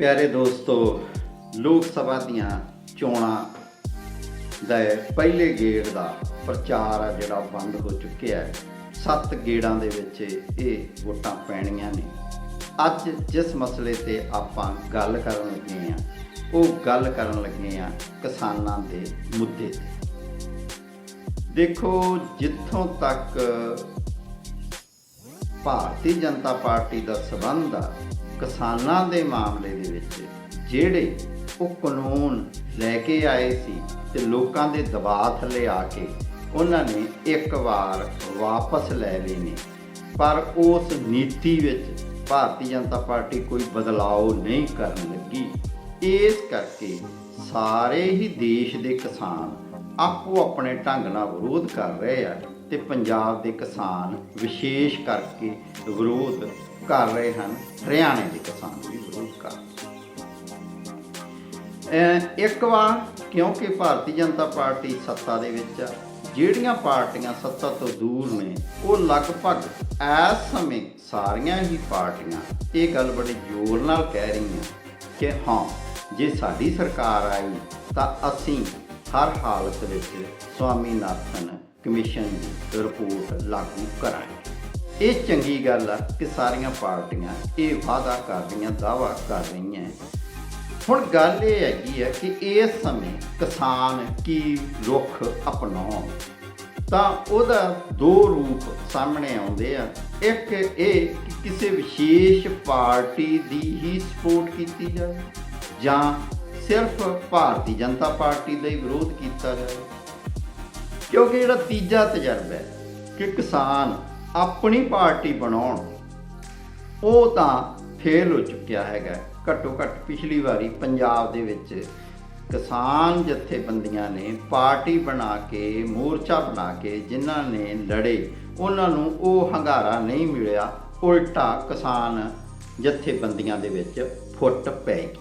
ਪਿਆਰੇ ਦੋਸਤੋ, ਲੋਕ ਸਭਾ ਦੀਆਂ ਚੋਣਾਂ ਦਾ ਪਹਿਲੇ ਗੇੜ ਦਾ ਪ੍ਰਚਾਰ ਆ ਜਿਹੜਾ ਬੰਦ ਹੋ ਚੁੱਕਿਆ ਹੈ। ਸੱਤ ਗੇੜਾਂ ਦੇ ਵਿੱਚ ਇਹ ਵੋਟਾਂ ਪੈਣੀਆਂ ਨੇ। ਅੱਜ ਜਿਸ ਮਸਲੇ ਤੇ ਆਪਾਂ ਗੱਲ ਕਰਨ ਲੱਗੇ ਆ ਉਹ ਗੱਲ ਕਰਨ ਲੱਗੇ ਆ ਕਿਸਾਨਾਂ ਦੇ ਮੁੱਦੇ ਦੇਖੋ, ਜਿੱਥੋਂ ਤੱਕ ਭਾਰਤੀ ਜਨਤਾ ਪਾਰਟੀ ਦਾ ਸਬੰਧ ਆ ਕਿਸਾਨਾਂ ਦੇ ਮਾਮਲੇ ਦੇ ਵਿੱਚ ਜਿਹੜੇ ਉਹ ਕਾਨੂੰਨ ਲੈ ਕੇ ਆਏ ਸੀ ਤੇ ਲੋਕਾਂ ਦੇ ਦਬਾਅ ਥੱਲੇ ਆ ਕੇ ਉਹਨਾਂ ਨੇ ਇੱਕ ਵਾਰ ਵਾਪਸ ਲੈ ਲਏ ਨੇ। ਪਰ ਉਸ ਨੀਤੀ ਵਿੱਚ ਭਾਰਤੀ ਜਨਤਾ ਪਾਰਟੀ ਕੋਈ ਬਦਲਾਅ ਨਹੀਂ ਕਰਨ ਲੱਗੀ। ਇਸ ਕਰਕੇ ਸਾਰੇ ਹੀ ਦੇਸ਼ ਦੇ ਕਿਸਾਨ ਆਪੋ ਆਪਣੇ ਢੰਗ ਨਾਲ ਵਿਰੋਧ ਕਰ ਰਹੇ ਆ ਤੇ ਪੰਜਾਬ ਦੇ ਕਿਸਾਨ ਵਿਸ਼ੇਸ਼ ਕਰਕੇ ਵਿਰੋਧ ਕਰ ਰਹੇ ਹਨ। ਹਰਿਆਣੇ ਦੇ ਕਿਸਾਨ ਵੀ ਵਿਰੋਧ ਕਰ ਇੱਕ ਵਾਰ ਕਿਉਂਕਿ ਭਾਰਤੀ ਜਨਤਾ ਪਾਰਟੀ ਸੱਤਾ ਦੇ ਵਿੱਚ ਆ, ਜਿਹੜੀਆਂ ਪਾਰਟੀਆਂ ਸੱਤਾ ਤੋਂ ਦੂਰ ਨੇ, ਉਹ ਲਗਭਗ ਇਸ ਸਮੇਂ ਸਾਰੀਆਂ ਹੀ ਪਾਰਟੀਆਂ ਇਹ ਗੱਲ ਬੜੇ ਜ਼ੋਰ ਨਾਲ ਕਹਿ ਰਹੀਆਂ ਕਿ ਹਾਂ, ਜੇ ਸਾਡੀ ਸਰਕਾਰ ਆਈ ਤਾਂ ਅਸੀਂ ਹਰ ਹਾਲਤ ਵਿੱਚ ਸਵਾਮੀਨਾਥਨ ਕਮਿਸ਼ਨ ਦੀ ਰਿਪੋਰਟ ਲਾਗੂ ਕਰਾਂਗੇ। ਇਹ ਚੰਗੀ ਗੱਲ ਆ ਕਿ ਸਾਰੀਆਂ ਪਾਰਟੀਆਂ ਇਹ ਵਾਅਦਾ ਕਰ ਰਹੀਆਂ, ਦਾਅਵਾ ਕਰ ਰਹੀਆਂ। ਹੁਣ ਗੱਲ ਇਹ ਹੈਗੀ ਹੈ ਕਿ ਇਸ ਸਮੇਂ ਕਿਸਾਨ ਕੀ ਰੁੱਖ ਅਪਣਾਉਣ? ਤਾਂ ਉਹਦਾ ਦੋ ਰੂਪ ਸਾਹਮਣੇ ਆਉਂਦੇ ਆ। ਇੱਕ ਇਹ ਕਿ ਕਿਸੇ ਵਿਸ਼ੇਸ਼ ਪਾਰਟੀ ਦੀ ਹੀ ਸਪੋਰਟ ਕੀਤੀ ਜਾਵੇ ਜਾਂ ਸਿਰਫ ਭਾਰਤੀ ਜਨਤਾ ਪਾਰਟੀ ਦਾ ਹੀ ਵਿਰੋਧ ਕੀਤਾ ਜਾਵੇ। ਕਿਉਂਕਿ ਜਿਹੜਾ ਤੀਜਾ ਤਜਰਬਾ ਹੈ ਕਿ ਕਿਸਾਨ ਆਪਣੀ ਪਾਰਟੀ ਬਣਾਉਣ। ਉਹ ਤਾਂ ਫੇਲ ਹੋ ਚੁੱਕਿਆ ਹੈਗਾ। ਘੱਟੋ ਘੱਟ ਪਿਛਲੀ ਵਾਰੀ ਪੰਜਾਬ ਦੇ ਵਿੱਚ ਕਿਸਾਨ ਜਥੇਬੰਦੀਆਂ ਨੇ ਪਾਰਟੀ ਬਣਾ ਕੇ, ਮੋਰਚਾ ਬਣਾ ਕੇ ਜਿਨ੍ਹਾਂ ਨੇ ਲੜੇ, ਉਹਨਾਂ ਨੂੰ ਉਹ ਹੰਗਾਰਾ ਨਹੀਂ ਮਿਲਿਆ। ਉਲਟਾ ਕਿਸਾਨ ਜਥੇਬੰਦੀਆਂ ਦੇ ਵਿੱਚ ਫੁੱਟ ਪੈ ਗਈ।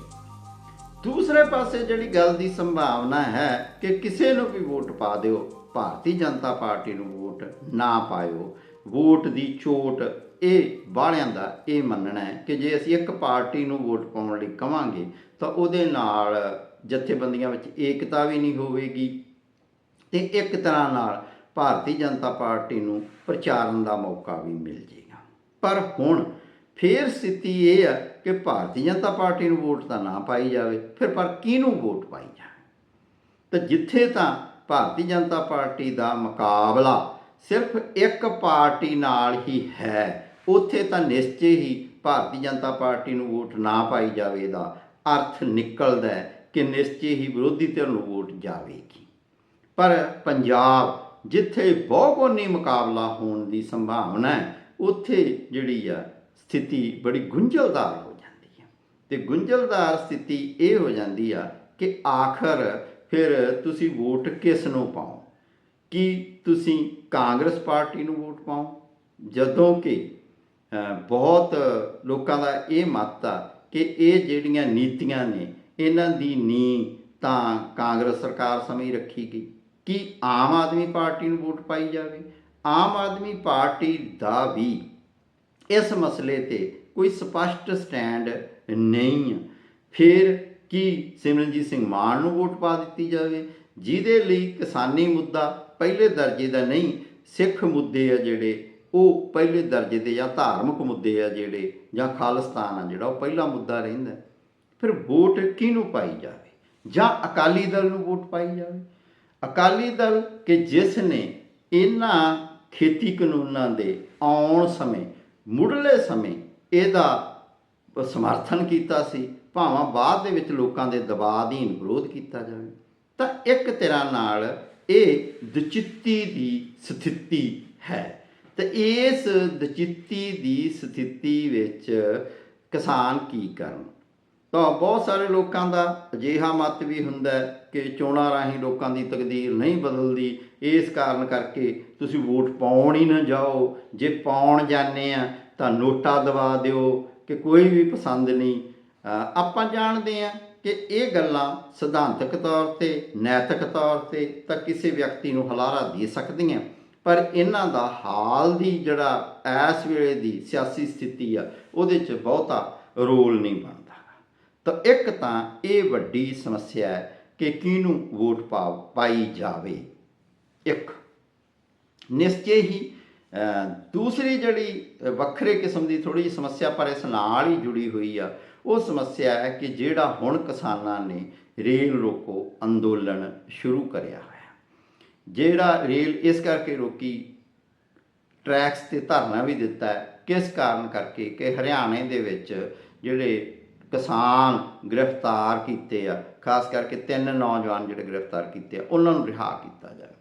ਦੂਸਰੇ ਪਾਸੇ ਜਿਹੜੀ ਗੱਲ ਦੀ ਸੰਭਾਵਨਾ ਹੈ ਕਿ ਕਿਸੇ ਨੂੰ ਵੀ ਵੋਟ ਪਾ ਦਿਓ, ਭਾਰਤੀ ਜਨਤਾ ਪਾਰਟੀ ਨੂੰ ਵੋਟ ਨਾ ਪਾਇਓ ਵੋਟ ਦੀ ਚੋਟ। ਇਹ ਵਾਲਿਆਂ ਦਾ ਇਹ ਮੰਨਣਾ ਹੈ ਕਿ ਜੇ ਅਸੀਂ ਇੱਕ ਪਾਰਟੀ ਨੂੰ ਵੋਟ ਪਾਉਣ ਲਈ ਕਵਾਂਗੇ, ਤਾਂ ਉਹਦੇ ਨਾਲ ਜਥੇਬੰਦੀਆਂ ਵਿੱਚ ਏਕਤਾ ਵੀ ਨਹੀਂ ਹੋਵੇਗੀ ਤੇ ਇੱਕ ਤਰ੍ਹਾਂ ਨਾਲ ਭਾਰਤੀ ਜਨਤਾ ਪਾਰਟੀ ਨੂੰ ਪ੍ਰਚਾਰਨ ਦਾ ਮੌਕਾ ਵੀ ਮਿਲ ਜੇਗਾ। ਪਰ ਹੁਣ ਫੇਰ ਸਥਿਤੀ ਇਹ ਹੈ ਕਿ ਭਾਰਤੀ ਜਨਤਾ ਪਾਰਟੀ ਨੂੰ ਵੋਟ ਤਾਂ ਨਾ ਪਾਈ ਜਾਵੇ, ਫਿਰ ਪਰ ਕਿਹਨੂੰ ਵੋਟ ਪਾਈ ਜਾਵੇ? ਤਾਂ ਜਿੱਥੇ ਤਾਂ ਭਾਰਤੀ ਜਨਤਾ ਪਾਰਟੀ ਦਾ ਮੁਕਾਬਲਾ ਸਿਰਫ ਇੱਕ ਪਾਰਟੀ ਨਾਲ ਹੀ ਹੈ। ਉੱਥੇ ਤਾਂ ਨਿਸ਼ਚੈ ਹੀ ਭਾਰਤੀ ਜਨਤਾ ਪਾਰਟੀ ਨੂੰ ਵੋਟ ਨਾ ਪਾਈ ਜਾਵੇ ਦਾ ਅਰਥ ਨਿਕਲਦਾ ਹੈ ਕਿ ਨਿਸ਼ਚੈ ਹੀ ਵਿਰੋਧੀ ਧਿਰ ਨੂੰ ਵੋਟ ਜਾਵੇਗੀ। ਪਰ ਪੰਜਾਬ, ਜਿੱਥੇ ਬਹੁਗੋਨੀ ਮੁਕਾਬਲਾ ਹੋਣ ਦੀ ਸੰਭਾਵਨਾ ਹੈ, ਉੱਥੇ ਜਿਹੜੀ ਆ ਸਥਿਤੀ ਬੜੀ ਗੁੰਝਲਦਾਰ ਹੋ ਜਾਂਦੀ ਹੈ ਤੇ ਗੁੰਝਲਦਾਰ ਸਥਿਤੀ ਇਹ ਹੋ ਜਾਂਦੀ ਆ ਕਿ ਆਖਰ ਫਿਰ ਤੁਸੀਂ ਵੋਟ ਕਿਸ ਨੂੰ ਪਾਓ? ਕੀ ਤੁਸੀਂ ਕਾਂਗਰਸ ਪਾਰਟੀ ਨੂੰ ਵੋਟ ਪਾਓ ਜਦੋਂ ਕਿ ਬਹੁਤ ਲੋਕਾਂ ਦਾ ਇਹ ਮਤ ਆ ਕਿ ਇਹ ਜਿਹੜੀਆਂ ਨੀਤੀਆਂ ਨੇ, ਇਹਨਾਂ ਦੀ ਨੀ ਤਾਂ ਕਾਂਗਰਸ ਸਰਕਾਰ ਸਮੇਂ ਰੱਖੀ ਗਈ। ਕਿ ਆਮ ਆਦਮੀ ਪਾਰਟੀ ਨੂੰ ਵੋਟ ਪਾਈ ਜਾਵੇ? ਆਮ ਆਦਮੀ ਪਾਰਟੀ ਦਾ ਵੀ ਇਸ ਮਸਲੇ ਤੇ ਕੋਈ ਸਪਸ਼ਟ ਸਟੈਂਡ ਨਹੀਂ ਹੈ ਫਿਰ ਕੀ ਸਿਮਰਨਜੀਤ ਸਿੰਘ ਮਾਨ ਨੂੰ ਵੋਟ ਪਾ ਦਿੱਤੀ ਜਾਵੇ? ਜਿਹਦੇ ਲਈ ਕਿਸਾਨੀ ਮੁੱਦਾ ਪਹਿਲੇ ਦਰਜੇ ਦਾ ਨਹੀਂ, ਸਿੱਖ ਮੁੱਦੇ ਆ ਜਿਹੜੇ, ਉਹ ਪਹਿਲੇ ਦਰਜੇ ਦੇ ਜਾਂ ਧਾਰਮਿਕ ਮੁੱਦੇ ਆ ਜਿਹੜੇ, ਜਾਂ ਖਾਲਿਸਤਾਨ ਆ ਜਿਹੜਾ, ਉਹ ਪਹਿਲਾ ਮੁੱਦਾ ਰਹਿੰਦਾ। ਫਿਰ ਵੋਟ ਕਿਹਨੂੰ ਪਾਈ ਜਾਵੇ? ਜਾਂ ਅਕਾਲੀ ਦਲ ਨੂੰ ਵੋਟ ਪਾਈ ਜਾਵੇ? ਅਕਾਲੀ ਦਲ ਕਿ ਜਿਸ ਨੇ ਇਹਨਾਂ ਖੇਤੀ ਕਾਨੂੰਨਾਂ ਦੇ ਆਉਣ ਸਮੇਂ, ਮੁੱਢਲੇ ਸਮੇਂ ਇਹਦਾ ਸਮਰਥਨ ਕੀਤਾ ਸੀ, ਭਾਵਾਂ ਬਾਅਦ ਦੇ ਵਿੱਚ ਲੋਕਾਂ ਦੇ ਦਬਾਅ ਅਧੀਨ ਵਿਰੋਧ ਕੀਤਾ ਜਾਵੇ। ਤਾਂ ਇੱਕ ਤਰ੍ਹਾਂ ਨਾਲ ਇਹ ਦਚਿੱਤੀ ਦੀ ਸਥਿਤੀ ਹੈ। ਤੇ ਇਸ ਦਚਿੱਤੀ ਦੀ ਸਥਿਤੀ ਵਿੱਚ ਕਿਸਾਨ ਕੀ ਕਰਨ? ਤਾਂ ਬਹੁਤ ਸਾਰੇ ਲੋਕਾਂ ਦਾ ਅਜਿਹਾ ਮਤ ਵੀ ਹੁੰਦਾ ਕਿ ਚੋਣਾਂ ਰਾਹੀਂ ਲੋਕਾਂ ਦੀ ਤਕਦੀਰ ਨਹੀਂ ਬਦਲਦੀ। ਇਸ ਕਾਰਨ ਕਰਕੇ ਤੁਸੀਂ ਵੋਟ ਪਾਉਣ ਹੀ ਨਾ ਜਾਓ। ਜੇ ਪਾਉਣ ਜਾਂਦੇ ਆ, ਤਾਂ ਨੋਟਾ ਦਵਾ ਦਿਓ ਕਿ ਕੋਈ ਵੀ ਪਸੰਦ ਨਹੀਂ। ਆਪਾਂ ਜਾਣਦੇ ਆ ਕਿ ਇਹ ਗੱਲਾਂ ਸਿਧਾਂਤਕ ਤੌਰ ਤੇ, ਨੈਤਿਕ ਤੌਰ ਤੇ ਤਾਂ ਕਿਸੇ ਵਿਅਕਤੀ ਨੂੰ ਹਲਾਰਾ ਦੇ ਸਕਦੀਆਂ। ਪਰ ਇਹਨਾਂ ਦਾ ਹਾਲ ਦੀ ਜਿਹੜਾ ਇਸ ਵੇਲੇ ਦੀ ਸਿਆਸੀ ਸਥਿਤੀ ਆ, ਉਹਦੇ 'ਚ ਬਹੁਤਾ ਰੋਲ ਨਹੀਂ ਬਣਦਾ। ਤਾਂ ਇੱਕ ਤਾਂ ਇਹ ਵੱਡੀ ਸਮੱਸਿਆ ਹੈ ਕਿ ਕਿਹਨੂੰ ਵੋਟ ਪਾ, ਪਾਈ ਜਾਵੇ। ਇੱਕ, ਨਿਸ਼ਚੇ ਹੀ ਦੂਸਰੀ ਜਿਹੜੀ ਵੱਖਰੇ ਕਿਸਮ ਦੀ ਥੋੜੀ ਜਿਹੀ ਸਮੱਸਿਆ ਪਰ ਇਸ ਨਾਲ ਹੀ ਜੁੜੀ ਹੋਈ ਆ ਉਹ ਸਮੱਸਿਆ ਹੈ ਕਿ ਜਿਹੜਾ ਹੁਣ ਕਿਸਾਨਾਂ ਨੇ ਰੇਲ ਰੋਕੋ ਅੰਦੋਲਨ ਸ਼ੁਰੂ ਕਰਿਆ ਹੋਇਆ। ਜਿਹੜਾ ਰੇਲ ਇਸ ਕਰਕੇ ਰੋਕੀ, ਟਰੈਕਸ ਤੇ ਧਰਨਾ ਵੀ ਦਿੱਤਾ ਹੈ, ਕਿਸ ਕਾਰਨ ਕਰਕੇ ਕਿ ਹਰਿਆਣੇ ਦੇ ਵਿੱਚ ਜਿਹੜੇ ਕਿਸਾਨ ਗ੍ਰਿਫਤਾਰ ਕੀਤੇ ਆ, ਖਾਸ ਕਰਕੇ ਤਿੰਨ ਨੌਜਵਾਨ ਜਿਹੜੇ ਗ੍ਰਿਫਤਾਰ ਕੀਤੇ ਆ, ਉਹਨਾਂ ਨੂੰ ਰਿਹਾ ਕੀਤਾ ਜਾਵੇ।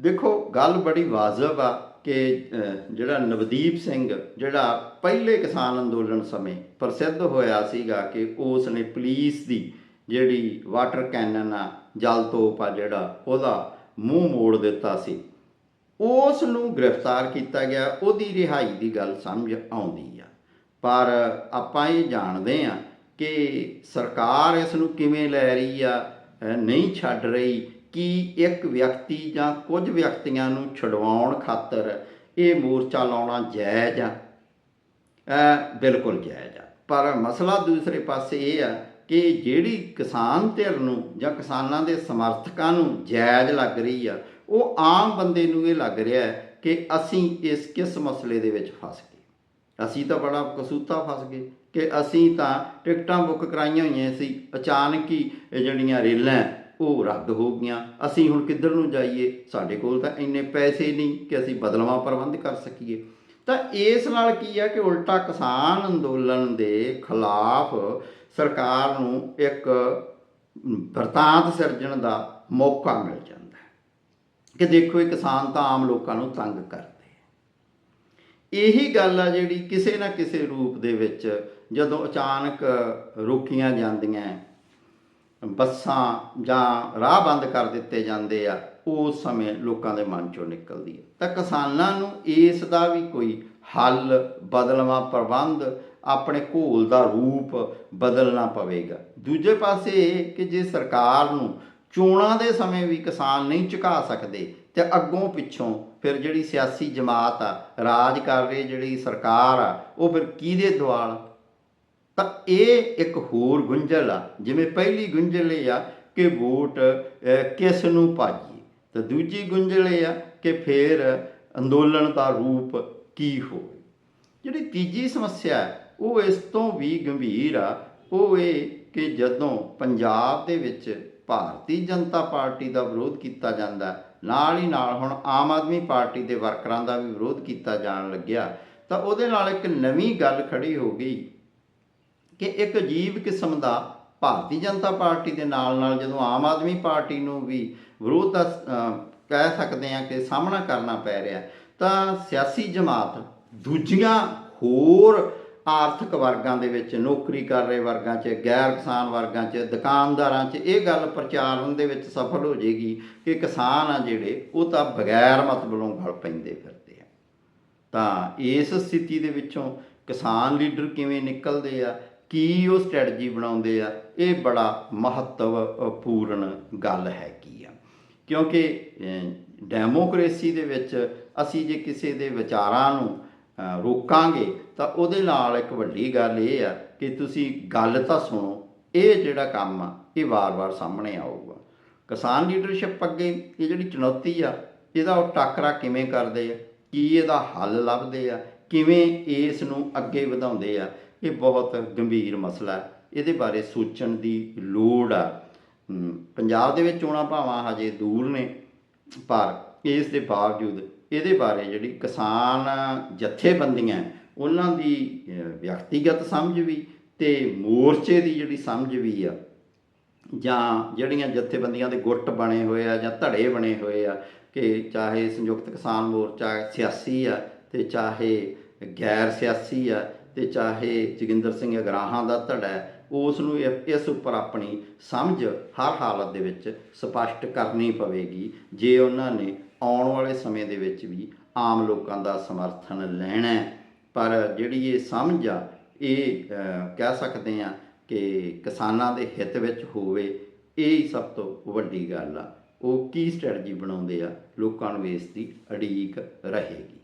ਦੇਖੋ, ਗੱਲ ਬੜੀ ਵਾਜਬ ਆ ਕਿ ਜਿਹੜਾ ਨਵਦੀਪ ਸਿੰਘ, ਜਿਹੜਾ ਪਹਿਲੇ ਕਿਸਾਨ ਅੰਦੋਲਨ ਸਮੇਂ ਪ੍ਰਸਿੱਧ ਹੋਇਆ ਸੀਗਾ ਕਿ ਉਸ ਨੇ ਪੁਲਿਸ ਦੀ ਜਿਹੜੀ ਵਾਟਰ ਕੈਨਨ ਆ, ਜਲ ਤੋਪ ਆ ਜਿਹੜਾ, ਉਹਦਾ ਮੂੰਹ ਮੋੜ ਦਿੱਤਾ ਸੀ। ਉਸ ਨੂੰ ਗ੍ਰਿਫਤਾਰ ਕੀਤਾ ਗਿਆ, ਉਹਦੀ ਰਿਹਾਈ ਦੀ ਗੱਲ ਸਮਝ ਆਉਂਦੀ ਆ। ਪਰ ਆਪਾਂ ਇਹ ਜਾਣਦੇ ਆ ਕਿ ਸਰਕਾਰ ਇਸ ਨੂੰ ਕਿਵੇਂ ਲੈ ਰਹੀ ਆ ਨਹੀਂ ਛੱਡ ਰਹੀ ਕਿ ਇੱਕ ਵਿਅਕਤੀ ਜਾਂ ਕੁਝ ਵਿਅਕਤੀਆਂ ਨੂੰ ਛਡਵਾਉਣ ਖਾਤਰ ਇਹ ਮੋਰਚਾ ਲਾਉਣਾ ਜਾਇਜ਼ ਆ? ਬਿਲਕੁਲ ਜਾਇਜ਼ ਆ। ਪਰ ਮਸਲਾ ਦੂਸਰੇ ਪਾਸੇ ਇਹ ਆ ਕਿ ਜਿਹੜੀ ਕਿਸਾਨ ਧਿਰ ਨੂੰ ਜਾਂ ਕਿਸਾਨਾਂ ਦੇ ਸਮਰਥਕਾਂ ਨੂੰ ਜਾਇਜ਼ ਲੱਗ ਰਹੀ ਆ, ਉਹ ਆਮ ਬੰਦੇ ਨੂੰ ਇਹ ਲੱਗ ਰਿਹਾ ਹੈ ਕਿ ਅਸੀਂ ਇਸ ਕਿਸ ਮਸਲੇ ਦੇ ਵਿੱਚ ਫਸ ਗਏ। ਅਸੀਂ ਤਾਂ ਬੜਾ ਕਸੂਤਾ ਫਸ ਗਏ ਕਿ ਅਸੀਂ ਤਾਂ ਟਿਕਟਾਂ ਬੁੱਕ ਕਰਾਈਆਂ ਹੋਈਆਂ ਸੀ, ਅਚਾਨਕ ਹੀ ਇਹ ਜਿਹੜੀਆਂ ਰੇਲਾਂ ਉਹ ਰੱਦ ਹੋ ਗਈਆਂ। ਅਸੀਂ ਹੁਣ ਕਿੱਧਰ ਨੂੰ ਜਾਈਏ? ਸਾਡੇ ਕੋਲ ਤਾਂ ਇੰਨੇ ਪੈਸੇ ਨਹੀਂ ਕਿ ਅਸੀਂ ਬਦਲਵਾਂ ਪ੍ਰਬੰਧ ਕਰ ਸਕੀਏ। ਤਾਂ ਇਸ ਨਾਲ ਕੀ ਹੈ ਕਿ ਉਲਟਾ ਕਿਸਾਨ ਅੰਦੋਲਨ ਦੇ ਖਿਲਾਫ ਸਰਕਾਰ ਨੂੰ ਇੱਕ ਵਰਤਾਂਤ ਸਿਰਜਣ ਦਾ ਮੌਕਾ ਮਿਲ ਜਾਂਦਾ ਹੈ ਕਿ ਦੇਖੋ ਇਹ ਕਿਸਾਨ ਤਾਂ ਆਮ ਲੋਕਾਂ ਨੂੰ ਤੰਗ ਕਰਦੇ ਇਹੀ ਗੱਲ ਆ ਜਿਹੜੀ ਕਿਸੇ ਨਾ ਕਿਸੇ ਰੂਪ ਦੇ ਵਿੱਚ ਜਦੋਂ ਅਚਾਨਕ ਰੋਕੀਆਂ ਜਾਂਦੀਆਂ ਬੱਸਾਂ ਜਾਂ ਰਾਹ ਬੰਦ ਕਰ ਦਿੱਤੇ ਜਾਂਦੇ ਆ ਉਸ ਸਮੇਂ ਲੋਕਾਂ ਦੇ ਮਨ ਚੋਂ ਨਿਕਲਦੀ ਹੈ ਤਾਂ ਕਿਸਾਨਾਂ ਨੂੰ ਇਸ ਦਾ ਵੀ ਕੋਈ ਹੱਲ, ਬਦਲਵਾ ਪ੍ਰਬੰਧ ਆਪਣੇ ਘੋਲ ਦਾ ਰੂਪ ਬਦਲਣਾ ਪਵੇਗਾ। ਦੂਜੇ ਪਾਸੇ ਇਹ ਕਿ ਜੇ ਸਰਕਾਰ ਨੂੰ ਚੋਣਾਂ ਦੇ ਸਮੇਂ ਵੀ ਕਿਸਾਨ ਨਹੀਂ ਝੁਕਾ ਸਕਦੇ, ਤੇ ਅੱਗੋਂ ਪਿੱਛੋਂ ਫਿਰ ਜਿਹੜੀ ਸਿਆਸੀ ਜਮਾਤ ਆ, ਰਾਜ ਕਰ ਰਹੀ ਜਿਹੜੀ ਸਰਕਾਰ ਆ, ਉਹ ਫਿਰ ਕਿਹਦੇ ਦੁਆਲ ਤਾਂ ਇਹ ਇੱਕ ਹੋਰ ਗੁੰਝਲ ਆ, ਜਿਵੇਂ ਪਹਿਲੀ ਗੁੰਝਲ ਇਹ ਆ ਕਿ ਵੋਟ ਕਿਸ ਨੂੰ ਪਾਈਏ ਤਾਂ ਦੂਜੀ ਗੁੰਝਲ ਇਹ ਆ ਕਿ ਫਿਰ ਅੰਦੋਲਨ ਦਾ ਰੂਪ ਕੀ ਹੋਵੇ। ਜਿਹੜੀ ਤੀਜੀ ਸਮੱਸਿਆ ਉਹ ਇਸ ਤੋਂ ਵੀ ਗੰਭੀਰ ਆ। ਉਹ ਇਹ ਕਿ ਜਦੋਂ ਪੰਜਾਬ ਦੇ ਵਿੱਚ ਭਾਰਤੀ ਜਨਤਾ ਪਾਰਟੀ ਦਾ ਵਿਰੋਧ ਕੀਤਾ ਜਾਂਦਾ ਨਾਲ ਹੀ ਨਾਲ ਹੁਣ ਆਮ ਆਦਮੀ ਪਾਰਟੀ ਦੇ ਵਰਕਰਾਂ ਦਾ ਵੀ ਵਿਰੋਧ ਕੀਤਾ ਜਾਣ ਲੱਗਿਆ, ਤਾਂ ਉਹਦੇ ਨਾਲ ਇੱਕ ਨਵੀਂ ਗੱਲ ਖੜੀ ਹੋ ਗਈ ਕਿ ਇੱਕ ਅਜੀਬ ਕਿਸਮ ਦਾ ਭਾਰਤੀ ਜਨਤਾ ਪਾਰਟੀ ਦੇ ਨਾਲ ਨਾਲ ਜਦੋਂ ਆਮ ਆਦਮੀ ਪਾਰਟੀ ਨੂੰ ਵੀ ਵਿਰੋਧ ਦਾ ਕਹਿ ਸਕਦੇ ਆ ਕਿ ਸਾਹਮਣਾ ਕਰਨਾ ਪੈ ਰਿਹਾ, ਤਾਂ ਸਿਆਸੀ ਜਮਾਤ ਦੂਜੀਆਂ ਹੋਰ ਆਰਥਿਕ ਵਰਗਾਂ ਦੇ ਵਿੱਚ, ਨੌਕਰੀ ਕਰ ਰਹੇ ਵਰਗਾਂ 'ਚ, ਗੈਰ ਕਿਸਾਨ ਵਰਗਾਂ 'ਚ, ਦੁਕਾਨਦਾਰਾਂ 'ਚ, ਇਹ ਗੱਲ ਪ੍ਰਚਾਰਨ ਦੇ ਵਿੱਚ ਸਫਲ ਹੋ ਜੇਗੀ ਕਿ ਕਿਸਾਨ ਆ ਜਿਹੜੇ, ਉਹ ਤਾਂ ਬਗੈਰ ਮਤਲਬੋਂ ਗਲ ਪੈਂਦੇ ਫਿਰਦੇ ਆ। ਤਾਂ ਇਸ ਸਥਿਤੀ ਦੇ ਵਿੱਚੋਂ ਕਿਸਾਨ ਲੀਡਰ ਕਿਵੇਂ ਨਿਕਲਦੇ ਆ ਕੀ ਉਹ ਸਟ੍ਰੈਟਜੀ ਬਣਾਉਂਦੇ ਆ? ਇਹ ਬੜਾ ਮਹੱਤਵਪੂਰਨ ਗੱਲ ਹੈਗੀ ਆ। ਕਿਉਂਕਿ ਅਹ, ਡੈਮੋਕ੍ਰੇਸੀ ਦੇ ਵਿੱਚ ਅਸੀਂ ਜੇ ਕਿਸੇ ਦੇ ਵਿਚਾਰਾਂ ਨੂੰ ਰੋਕਾਂਗੇ ਤਾਂ ਉਹਦੇ ਨਾਲ ਇੱਕ ਵੱਡੀ ਗੱਲ ਇਹ ਆ ਕਿ ਤੁਸੀਂ ਗੱਲ ਤਾਂ ਸੁਣੋ ਇਹ ਜਿਹੜਾ ਕੰਮ ਆ ਇਹ ਵਾਰ-ਵਾਰ ਸਾਹਮਣੇ ਆਊਗਾ। ਕਿਸਾਨ ਲੀਡਰਸ਼ਿਪ ਅੱਗੇ ਇਹ ਜਿਹੜੀ ਚੁਣੌਤੀ ਆ ਇਹਦਾ ਉਹ ਟਾਕਰਾ ਕਿਵੇਂ ਕਰਦੇ ਆ? ਕੀ ਇਹਦਾ ਹੱਲ ਲੱਭਦੇ ਆ? ਕਿਵੇਂ ਇਸ ਨੂੰ ਅੱਗੇ ਵਧਾਉਂਦੇ ਆ? ਇਹ ਬਹੁਤ ਗੰਭੀਰ ਮਸਲਾ ਹੈ। ਇਹਦੇ ਬਾਰੇ ਸੋਚਣ ਦੀ ਲੋੜ ਆ। ਪੰਜਾਬ ਦੇ ਵਿੱਚ ਚੋਣਾਂ ਭਾਵਾਂ ਹਜੇ ਦੂਰ ਨੇ, ਪਰ ਇਸ ਦੇ ਬਾਵਜੂਦ ਇਹਦੇ ਬਾਰੇ ਜਿਹੜੀ ਕਿਸਾਨ ਜਥੇਬੰਦੀਆਂ ਉਹਨਾਂ ਦੀ ਵਿਅਕਤੀਗਤ ਸਮਝ ਵੀ ਤੇ ਮੋਰਚੇ ਦੀ ਜਿਹੜੀ ਸਮਝ ਵੀ ਆ, ਜਾਂ ਜਿਹੜੀਆਂ ਜਥੇਬੰਦੀਆਂ ਦੇ ਗੁੱਟ ਬਣੇ ਹੋਏ ਆ ਜਾਂ ਧੜੇ ਬਣੇ ਹੋਏ ਆ ਕਿ ਚਾਹੇ ਸੰਯੁਕਤ ਕਿਸਾਨ ਮੋਰਚਾ ਸਿਆਸੀ ਆ ਤੇ ਚਾਹੇ ਗੈਰ ਸਿਆਸੀ ਆ ਤੇ ਚਾਹੇ ਜੋਗਿੰਦਰ ਸਿੰਘ ਅਗਰਾਹਾਂ ਦਾ ਧੜਾ ਉਸ ਨੂੰ ਇਹ- ਇਸ ਉੱਪਰ ਆਪਣੀ ਸਮਝ ਹਰ ਹਾਲਤ ਦੇ ਵਿੱਚ ਸਪਸ਼ਟ ਕਰਨੀ ਪਵੇਗੀ। ਜੇ ਉਹਨਾਂ ਨੇ ਆਉਣ ਵਾਲੇ ਸਮੇਂ ਦੇ ਵਿੱਚ ਵੀ ਆਮ ਲੋਕਾਂ ਦਾ ਸਮਰਥਨ ਲੈਣਾ ਪਰ ਜਿਹੜੀ ਇਹ ਸਮਝ ਆ, ਇਹ ਕਹਿ ਸਕਦੇ ਆ ਕਿ ਕਿਸਾਨਾਂ ਦੇ ਹਿੱਤ ਵਿੱਚ ਹੋਵੇ, ਇਹ ਹੀ ਸਭ ਤੋਂ ਵੱਡੀ ਗੱਲ ਆ। ਉਹ ਕੀ ਸਟ੍ਰੈਟਜੀ ਬਣਾਉਂਦੇ ਆ, ਲੋਕਾਂ ਨੂੰ ਇਸ ਦੀ ਅੜੀਕ ਰਹੇਗੀ।